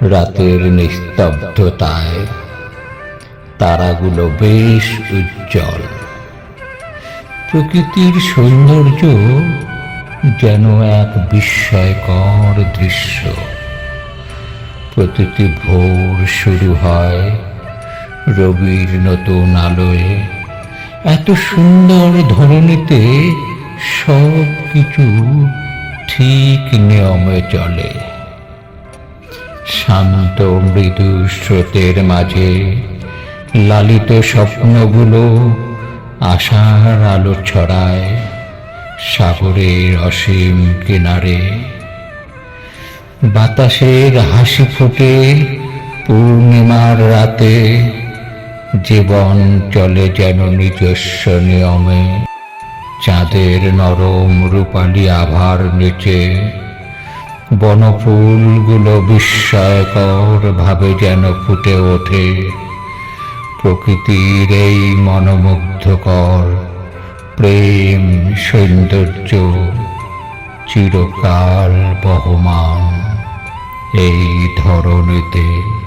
রাতের নিস্তব্ধতায়। তারাগুলো বেশ উজ্জ্বল। প্রকৃতির সৌন্দর্য যেন এক বিস্ময়কর দৃশ্য। প্রতিটি ভোর শুরু হয় রবির নতুন আলোয়। এত সুন্দর ধরনীতে সব কিছু ঠিক নিয়মে চলে। শান্ত মৃদু স্রোতের মাঝে লালিত স্বপ্নগুলো আশার আলো ছড়ায় সাগরের অসীম কিনারে। বাতাসের হাসি ফোটে পূর্ণিমার রাতে জীবন চলে যেন নিজস্ব নিয়মে। চাঁদের নরম রূপালী আভার নিচে বনফুলগুলো বিস্ময়কর ভাবে যেন ফুটে ওঠে। প্রকৃতির এই মনোমুগ্ধকর প্রেম, সৌন্দর্য চিরকাল বহমান এই ধরনীতে